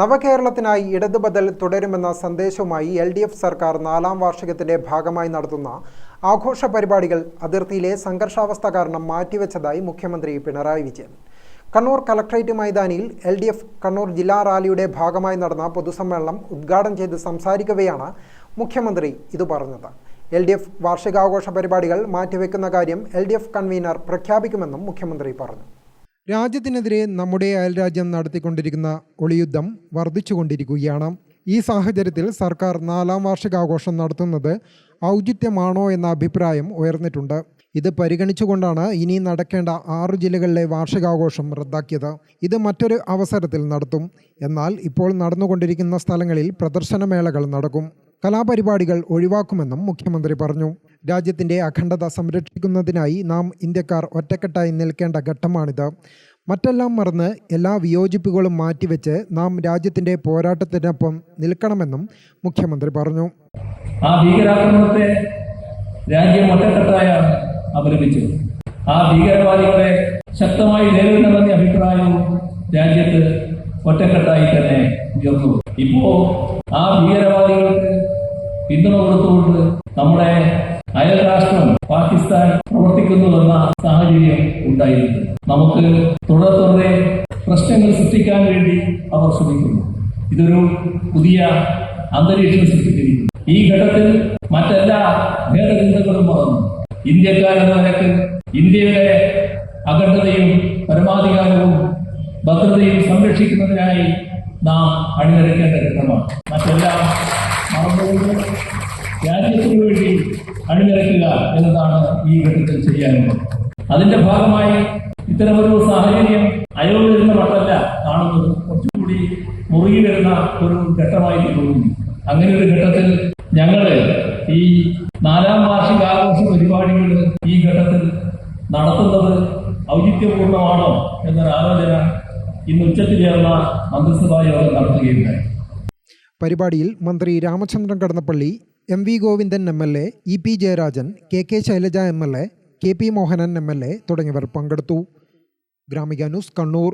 നവകേരളത്തിനായി ഇടതുബദൽ തുടരുമെന്ന സന്ദേശവുമായി L D F സർക്കാർ നാലാം വാർഷികത്തിന്റെ ഭാഗമായി നടത്തുന്ന ആഘോഷ പരിപാടികൾ അതിർത്തിയിലെ സംഘർഷാവസ്ഥ കാരണം മാറ്റിവെച്ചതായി മുഖ്യമന്ത്രി പിണറായി വിജയൻ. കണ്ണൂർ കലക്ട്രേറ്റ് മൈതാനിയിൽ എൽ ഡി എഫ് കണ്ണൂർ ജില്ലാ റാലിയുടെ ഭാഗമായി നടന്ന പൊതുസമ്മേളനം ഉദ്ഘാടനം ചെയ്ത് സംസാരിക്കവെയാണ് മുഖ്യമന്ത്രി ഇത് പറഞ്ഞത്. എൽ ഡി എഫ് വാർഷികാഘോഷ പരിപാടികൾ മാറ്റിവെക്കുന്ന കാര്യം എൽ ഡി എഫ് കൺവീനർ പ്രഖ്യാപിക്കുമെന്നും മുഖ്യമന്ത്രി പറഞ്ഞു. രാജ്യത്തിനെതിരെ നമ്മുടെ അയൽരാജ്യം നടത്തിക്കൊണ്ടിരിക്കുന്ന ഒളിയുദ്ധം വർദ്ധിച്ചുകൊണ്ടിരിക്കുകയാണ്. ഈ സാഹചര്യത്തിൽ സർക്കാർ നാലാം വാർഷികാഘോഷം നടത്തുന്നത് ഔചിത്യമാണോ എന്ന അഭിപ്രായം ഉയർന്നിട്ടുണ്ട്. ഇത് പരിഗണിച്ചുകൊണ്ടാണ് ഇനി നടക്കേണ്ട ആറു ജില്ലകളിലെ വാർഷികാഘോഷം റദ്ദാക്കിയത്. ഇത് മറ്റൊരു അവസരത്തിൽ നടത്തും. എന്നാൽ ഇപ്പോൾ നടന്നുകൊണ്ടിരിക്കുന്ന സ്ഥലങ്ങളിൽ പ്രദർശനമേളകൾ നടക്കും. കലാപരിപാടികൾ ഒഴിവാക്കുമെന്നും മുഖ്യമന്ത്രി പറഞ്ഞു. രാജ്യത്തിന്റെ അഖണ്ഡത സംരക്ഷിക്കുന്നതിനായി നാം ഇന്ത്യക്കാർ ഒറ്റക്കെട്ടായി നിൽക്കേണ്ട ഘട്ടമാണിത്. മറ്റെല്ലാം മറന്ന് എല്ലാ വിയോജിപ്പുകളും മാറ്റിവെച്ച് നാം രാജ്യത്തിന്റെ പോരാട്ടത്തിനൊപ്പം നിൽക്കണമെന്നും മുഖ്യമന്ത്രി പറഞ്ഞു. ആ ഭീകരാക്രമണത്തെ രാജ്യം ഒറ്റക്കെട്ടായാണ് അപലപിച്ചത് ആ ഭീകരവാദികളെ ശക്തമായി നേരിടണമെന്ന അഭിപ്രായവും രാജ്യത്ത് ഒറ്റക്കെട്ടായി തന്നെ ഉയർന്നു. ഇപ്പോ ആ ഭീകരവാദികൾക്ക് പിന്തുണ കൊടുത്തുകൊണ്ട് നമ്മുടെ അയൽ രാഷ്ട്രം പാകിസ്ഥാൻ പ്രവർത്തിക്കുന്നുവെന്ന സാഹചര്യം ഉണ്ടായിരുന്നു നമുക്ക് തുടരെ തുടരെ പ്രശ്നങ്ങൾ സൃഷ്ടിക്കാൻ വേണ്ടി അവർ ശ്രമിക്കുന്നു. ഇതൊരു പുതിയ അന്തരീക്ഷം സൃഷ്ടിച്ചിരിക്കുന്നു ഈ ഘട്ടത്തിൽ മറ്റെല്ലാ ഭേദചിന്തകളും മറന്നു. ഇന്ത്യക്കാരെന്ന നിലയ്ക്ക് ഇന്ത്യയുടെ അഖണ്ഡതയും പരമാധികാരവും ഭദ്രതയും സംരക്ഷിക്കുന്നതിനായി നാം അണിനിരക്കേണ്ട ഘട്ടമാണ്. മറ്റെല്ലാം മറന്നുകൊണ്ട് എന്നതാണ് ഈ ഘട്ടത്തിൽ ചെയ്യാനുള്ളത്. അതിന്റെ ഭാഗമായി ഇത്തരമൊരു സാഹചര്യം അയവ് മട്ടല്ല കാണുന്നത്. കുറച്ചുകൂടി മുറുകി വരുന്ന ഒരു ഘട്ടമായി തോന്നുന്നു. അങ്ങനെ ഒരു ഘട്ടത്തിൽ ഞങ്ങൾ ഈ നാലാം വാർഷിക ആഘോഷ പരിപാടികൾ ഈ ഘട്ടത്തിൽ നടത്തുന്നത് ഔചിത്യപൂർണമാണോ എന്നൊരു ആലോചന ഇന്ന് ഉച്ചത്തിൽ ചേർന്ന മന്ത്രിസഭാ യോഗം നടത്തുകയുണ്ടായി. പരിപാടിയിൽ മന്ത്രി Ramachandran Kadannappally M V Govindan M L A E P Jayarajan K K Shailaja M L A K P Mohanan M L A തുടങ്ങിയവർ പങ്കെടുത്തു. ഗ്രാമിക ന്യൂസ് കണ്ണൂർ.